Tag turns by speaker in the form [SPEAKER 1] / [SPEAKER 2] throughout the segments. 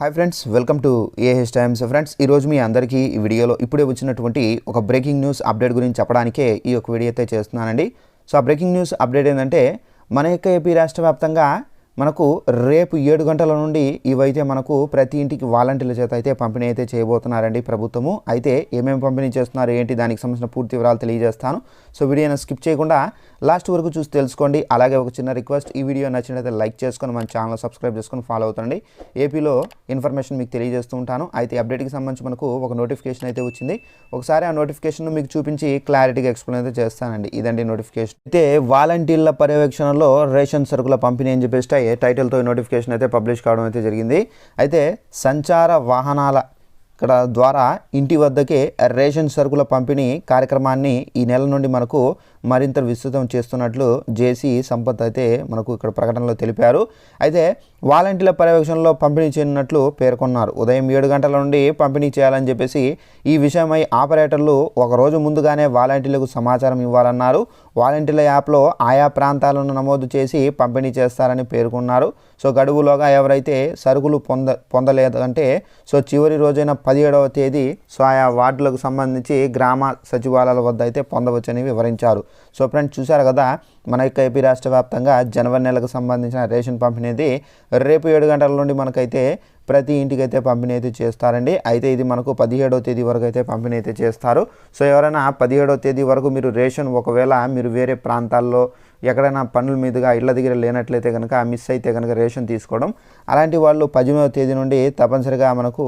[SPEAKER 1] Hi friends welcome to AH times friends ఈరోజు మీ అందరికీ ఈ వీడియోలో ఇప్పుడే వచ్చినటువంటి ఒక బ్రేకింగ్ న్యూస్ అప్డేట్ గురించి చెప్పడానికే ఈ యొక్క వీడియో అయితే చేస్తున్నానండి. సో ఆ బ్రేకింగ్ న్యూస్ అప్డేట్ ఏంటంటే మన యొక్క ఏపీ రాష్ట్ర వ్యాప్తంగా మనకు రేపు ఏడు గంటల నుండి ఇవైతే మనకు ప్రతి ఇంటికి వాలంటీర్ల చేత అయితే పంపిణీ అయితే చేయబోతున్నారండి ప్రభుత్వము. అయితే ఏమేమి పంపిణీ చేస్తున్నారు ఏంటి దానికి సంబంధించిన పూర్తి వివరాలు తెలియజేస్తాను. సో వీడియోని స్కిప్ చేయకుండా లాస్ట్ వరకు చూసి తెలుసుకోండి. అలాగే ఒక చిన్న రిక్వెస్ట్ ఈ వీడియో నచ్చినట్లయితే లైక్ చేసుకొని మన ఛానల్ సబ్స్క్రైబ్ చేసుకొని ఫాలో అవుతుండండి. ఏపీలో ఇన్ఫర్మేషన్ మీకు తెలియజేస్తూ ఉంటాను. అయితే అప్డేట్కి సంబంధించి మనకు ఒక నోటిఫికేషన్ అయితే వచ్చింది. ఒకసారి ఆ నోటిఫికేషన్ మీకు చూపించి క్లారిటీగా ఎక్స్ప్లెయిన్ అయితే చేస్తానండి. ఇదండి నోటిఫికేషన్. అయితే వాలంటీర్ల పర్యవేక్షణలో రేషన్ సరుకుల పంపిణీ అని చెప్పేసి టైటిల్తో నోటిఫికేషన్ అయితే పబ్లిష్ కావడం అయితే జరిగింది. అయితే సంచార వాహనాల ఇక్కడ ద్వారా ఇంటి వద్దకే రేషన్ సరుకుల పంపిణీ కార్యక్రమాన్ని ఈ నెల నుండి మనకు మరింత విస్తృతం చేస్తున్నట్లు జేసీ సంపత్ అయితే మనకు ఇక్కడ ప్రకటనలో తెలిపారు. అయితే వాలంటీర్ల పర్యవేక్షణలో పంపిణీ చేయనున్నట్లు పేర్కొన్నారు. ఉదయం ఏడు గంటల నుండి పంపిణీ చేయాలని చెప్పేసి ఈ విషయమై ఆపరేటర్లు ఒకరోజు ముందుగానే వాలంటీర్లకు సమాచారం ఇవ్వాలన్నారు. వాలంటీర్ల యాప్లో ఆయా ప్రాంతాలను నమోదు చేసి పంపిణీ చేస్తారని పేర్కొన్నారు. సో గడువులోగా ఎవరైతే సరుకులు పొంద పొందలేదంటే సో చివరి రోజైన పదిహేడవ తేదీ సో ఆయా వార్డులకు సంబంధించి గ్రామ సచివాలయాల వద్ద అయితే పొందవచ్చని వివరించారు. సో ఫ్రెండ్స్ చూశారు కదా? మన యొక్క ఏపీ రాష్ట్ర వ్యాప్తంగా జనవరి నెలకు సంబంధించిన రేషన్ పంపిణీది రేపు ఏడు గంటల నుండి మనకైతే ప్రతి ఇంటికి అయితే పంపిణీ అయితే చేస్తారండి. అయితే ఇది మనకు పదిహేడవ తేదీ వరకు అయితే పంపిణీ అయితే చేస్తారు. సో ఎవరైనా పదిహేడవ తేదీ వరకు మీరు రేషన్ ఒకవేళ మీరు వేరే ప్రాంతాల్లో ఎక్కడైనా పనుల మీదుగా ఇళ్ళ దగ్గర లేనట్లయితే కనుక మిస్ అయితే కనుక రేషన్ తీసుకోవడం. అలాంటి వాళ్ళు పద్దెనిమిదవ తేదీ నుండి తప్పనిసరిగా మనకు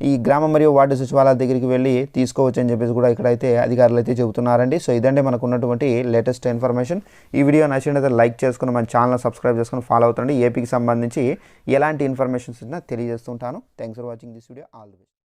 [SPEAKER 1] ఈ గ్రామ మరియు వార్డు సచివాలయాల దగ్గరికి వెళ్ళి తీసుకోవచ్చు అని చెప్పేసి కూడా ఇక్కడైతే అధికారులు అయితే చెబుతున్నారండి. సో ఇదండి మనకు ఉన్నటువంటి లేటెస్ట్ ఇన్ఫర్మేషన్. ఈ వీడియో నచ్చినట్లయితే లైక్ చేసుకుని మన ఛానల్ సబ్స్క్రైబ్ చేసుకుని ఫాలో అవుతుండండి. ఏపీకి సంబంధించి ఎలాంటి ఇన్ఫర్మేషన్స్ ఉన్నా తెలియజేస్తుంటాను. Thanks for watching this video all the best